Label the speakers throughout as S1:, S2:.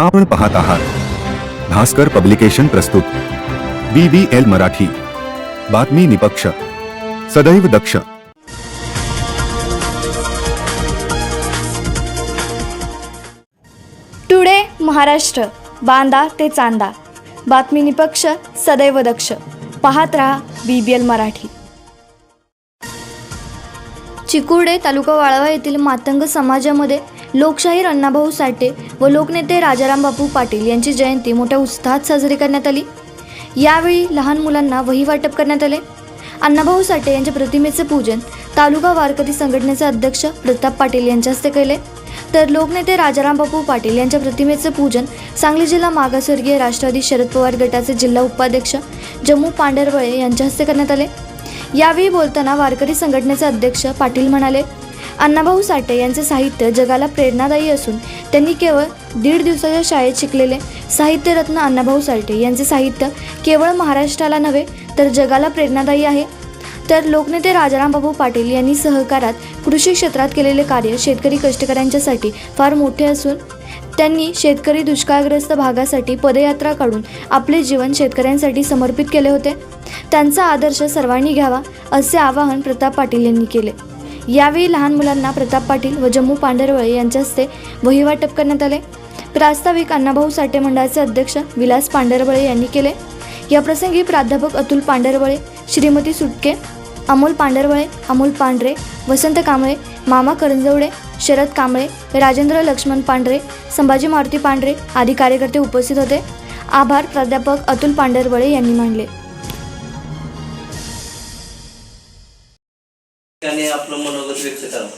S1: आपण पाहत आहात. भास्कर पब्लिकेशन प्रस्तुत. B B L Marathi. बातमी निपक्ष. सदैव दक्ष.
S2: टुडे महाराष्ट्र. बांदा ते चांदा. बातमी निपक्ष सदैव दक्ष. पाहत रहा B B L Marathi. Chikurde तालुका वाळवा येथील मातंग समाजामध्ये लोकशाहीर अण्णाभाऊ साठे व लोकनेते राजाराम बापू पाटील यांची जयंती मोठ्या उत्साहात साजरी करण्यात आली. यावेळी लहान मुलांना वही वाटप करण्यात आले. अण्णाभाऊ साठे यांच्या प्रतिमेचे पूजन तालुका वारकरी संघटनेचे अध्यक्ष प्रताप पाटील यांच्या हस्ते केले. तर लोकनेते राजाराम बापू पाटील यांच्या प्रतिमेचे पूजन सांगली जिल्हा मागासवर्गीय राष्ट्रवादी शरद पवार गटाचे जिल्हा उपाध्यक्ष जम्मू पांढरवळे यांच्या हस्ते करण्यात आले. यावेळी बोलताना वारकरी संघटनेचे अध्यक्ष पाटील म्हणाले अण्णाभाऊ साठे यांचे साहित्य जगाला प्रेरणादायी असून त्यांनी केवळ दीड दिवसाच्या शाळेत शिकलेले साहित्यरत्न अण्णाभाऊ साठे यांचे साहित्य केवळ महाराष्ट्राला नव्हे तर जगाला प्रेरणादायी आहे. तर लोकनेते राजारामबाबू पाटील यांनी सहकारात कृषी क्षेत्रात केलेले कार्य शेतकरी कष्टकऱ्यांच्यासाठी फार मोठे असून त्यांनी शेतकरी दुष्काळग्रस्त भागासाठी पदयात्रा काढून आपले जीवन शेतकऱ्यांसाठी समर्पित केले होते. त्यांचा आदर्श सर्वांनी घ्यावा असे आवाहन प्रताप पाटील यांनी केले. यावेळी लहान मुलांना प्रताप पाटील व जम्मू पांढरवळे यांच्या हस्ते वही वाटप करण्यात आले. प्रास्ताविक अण्णाभाऊ साठे मंडळाचे अध्यक्ष विलास पांढरवळे यांनी केले. याप्रसंगी प्राध्यापक अतुल पांढरवळे श्रीमती सुटके अमोल पांढरवळे अमोल पांढरे वसंत कांबळे मामा करंजवडे शरद कांबळे राजेंद्र लक्ष्मण पांढरे संभाजी मारुती पांढरे आदी कार्यकर्ते उपस्थित होते. आभार प्राध्यापक अतुल पांढरवळे यांनी मानले.
S3: त्याने आपलं मनोगत व्यक्त करावं.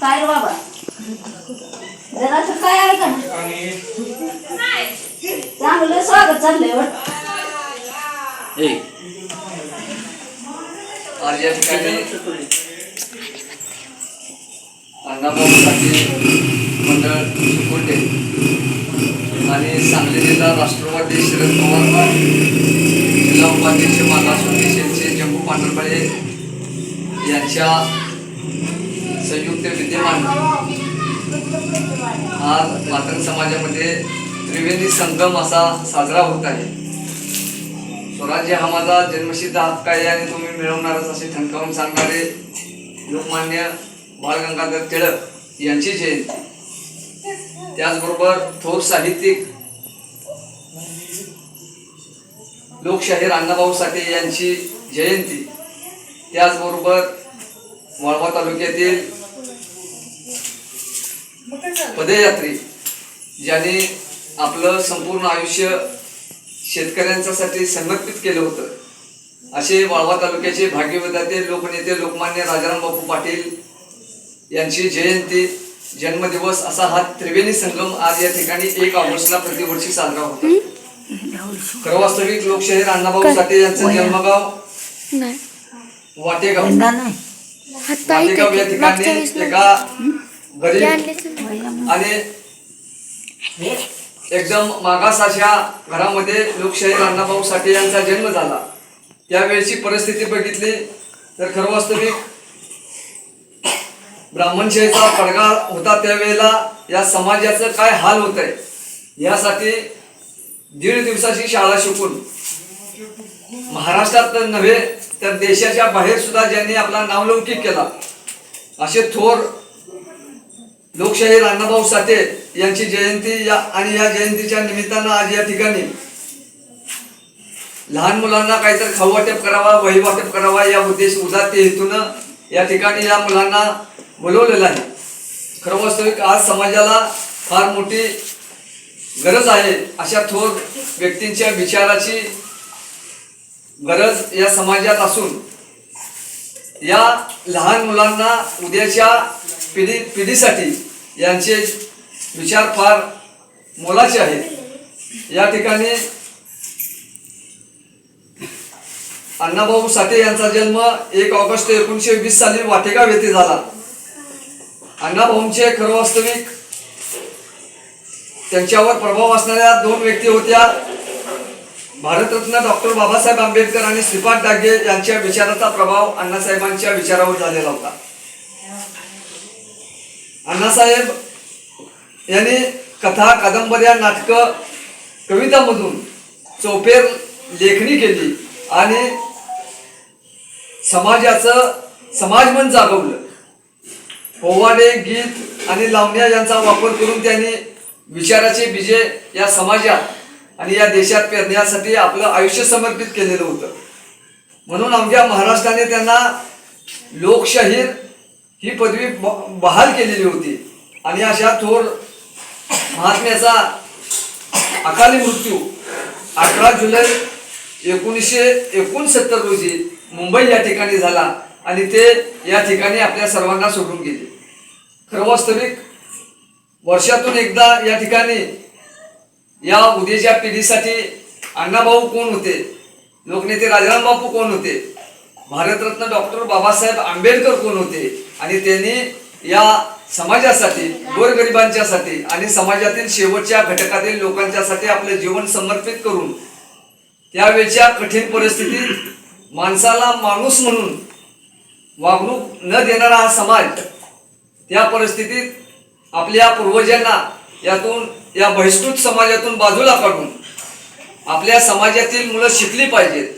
S4: काय रे बाबा? जरासं काय आहे का? चांगलं स्वागत चाललंय वाटतं.
S5: आज या ठिकाणी अण्णाभाऊ पाटील मंडळ आणि सांगली जिल्हा राष्ट्रवादी शरद पवार जिल्हा उपाध्यक्ष मागासवर्गीय शेठचे जम्मू पांढरपळे यांच्या संयुक्त विद्यमान आज मातंग समाजामध्ये त्रिवेणी संगम असा साजरा होत आहे. स्वराज्य हा माझा जन्मसिद्ध हक्क आहे आणि तुम्ही मिळवणारच असे ठणकावून सांगणारे लोकमान्य बाळ गंगाधर टिळक यांची जयंती. त्याचबरोबर थोर साहित्यिक लोकशाहीर अण्णाभाऊ साठे यांची जयंती. त्याचबरोबर वाळवा तालुक्यातील पदयात्री ज्यांनी आपलं संपूर्ण आयुष्य शेतकऱ्यांच्यासाठी समर्पित केलं होतं. असे वाळवा तालुक्याचे भाग्यविधाते लोकनेते लोकमान्य राजाराम बापू पाटील यांची जयंती जन्मदिवस असा हा त्रिवेणी संगम आज या ठिकाणी एक ऑगस्टला प्रतिवर्षी साजरा होतो. खरं वास्तविक लोकशाहीर अण्णाभाऊ साठे यांचं जन्मगाव वाटेगाव. वाटेगाव या ठिकाणी एका गरीब आणि एकदम मागास अशा घरामध्ये लोकशाहीर अण्णाभाऊ साठे यांचा जन्म झाला. त्यावेळची परिस्थिती बघितली तर खरं वास्तविक ब्राह्मणशाहीचा पडगा होता त्यावेळेला या समाजाचं काय हाल होत आहे यासाठी दीड दिवसाची शाळा शिकून महाराष्ट्रात तर नव्हे तर देशाच्या बाहेर सुद्धा ज्यांनी आपला नावलौकिक केला असे थोर लोकशाहीर अण्णाभाऊ साठे यांची जयंती या आणि या जयंतीच्या निमित्तानं आज या ठिकाणी लहान मुलांना काहीतरी खाऊ वाटप करावा वही वाटप करावा या उद्देश उदात्त हेतून या ठिकाणी या मुलांना बोलवलेलं आहे. खरं वास्तविक आज समाजाला फार मोठी गरज आहे अशा थोर व्यक्तींच्या विचाराची गरज या समाजात असून या लहान मुलांना उद्याच्या पिढी पिढीसाठी यांचे विचार फार मोलाचे आहेत. या ठिकाणी अण्णाभाऊ साठे यांचा जन्म एक ऑगस्ट एकोणीसशे वीस साली वाटेगाव येथे झाला. अण्णाभाऊंचे खरं वास्तविक त्यांच्यावर प्रभाव असणाऱ्या दोन व्यक्ती होत्या. भारतरत्न डॉक्टर बाबासाहेब आंबेडकर आणि श्रीपाद डागे यांच्या विचाराचा प्रभाव अण्णासाहेबांच्या विचारावर झालेला होता. अण्णासाहेब यांनी कथा कादंबऱ्या नाटकं कवितामधून चौफेर लेखणी केली आणि समाजाचं समाजमन जागवलं. पोवाडे गीत आणि लावण्या यांचा वापर करून त्यांनी विचाराचे बीजे या समाजात आणि या देशात पेरण्यासाठी आपलं आयुष्य समर्पित केलेलं होतं. म्हणून आमच्या महाराष्ट्राने त्यांना लोकशाहीर ही पदवी ब- बहाल केलेली होती. आणि अशा थोर महात्म्याचा अकाली मृत्यू अठरा जुलै एकोणीसशे एकोणसत्तर रोजी मुंबई या ठिकाणी झाला आणि ते या ठिकाणी आपल्या सर्वांना सोडून गेले. खरं वास्तविक वर्षातून एकदा या ठिकाणी या उद्याच्या पिढीसाठी अण्णाभाऊ कोण होते? लोकनेते राजाराम बापू कोण होते? भारतरत्न डॉक्टर बाबासाहेब आंबेडकर कोण होते? आणि त्यांनी या समाजासाठी गोरगरिबांच्यासाठी आणि समाजातील शेवटच्या घटकातील लोकांच्यासाठी आपले जीवन समर्पित करून त्यावेळच्या कठीण परिस्थितीत माणसाला माणूस म्हणून वागणूक न देणारा हा समाज या परिस्थितीत आपल्या पूर्वजांना यातून या बहिष्कृत समाजातून बाजूला काढून आपल्या समाजातील मुलं शिकली पाहिजेत.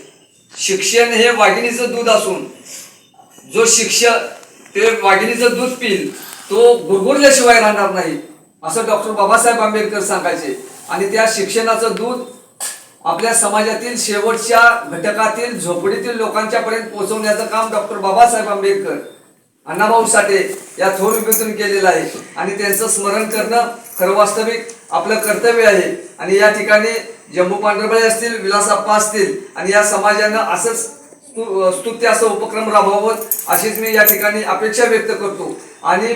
S5: शिक्षण हे वाघिणीचं दूध असून जो शिक्षक ते वाघिणीचं दूध पिल तो गुरगुरल्याशिवाय राहणार नाही असं डॉक्टर बाबासाहेब आंबेडकर सांगायचे. आणि त्या शिक्षणाचं दूध आपल्या समाजातील शेवटच्या घटकातील झोपडीतील लोकांच्या पर्यंत पोहोचवण्याचं काम डॉक्टर बाबासाहेब आंबेडकर अण्णाभाऊ साठे या थोर विभूतून केलेलं आहे. आणि त्यांचं स्मरण करणं खरं वास्तविक आपलं कर्तव्य आहे. आणि या ठिकाणी जम्बू पांढरबाई असतील विलासाप्पा असतील आणि या समाजानं असंच स्तुत्य असं उपक्रम राबवावं अशीच मी या ठिकाणी अपेक्षा व्यक्त करतो. आणि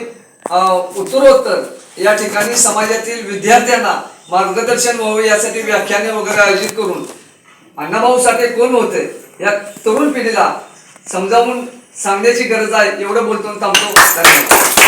S5: उत्तरोत्तर या ठिकाणी समाजातील विद्यार्थ्यांना मार्गदर्शन व्हावं यासाठी व्याख्याने वगैरे आयोजित करून अण्णाभाऊ साठे कोण होते? या तरुण पिढीला समजावून सांगण्याची गरज आहे. एवढं बोलतो थांबतो. धन्यवाद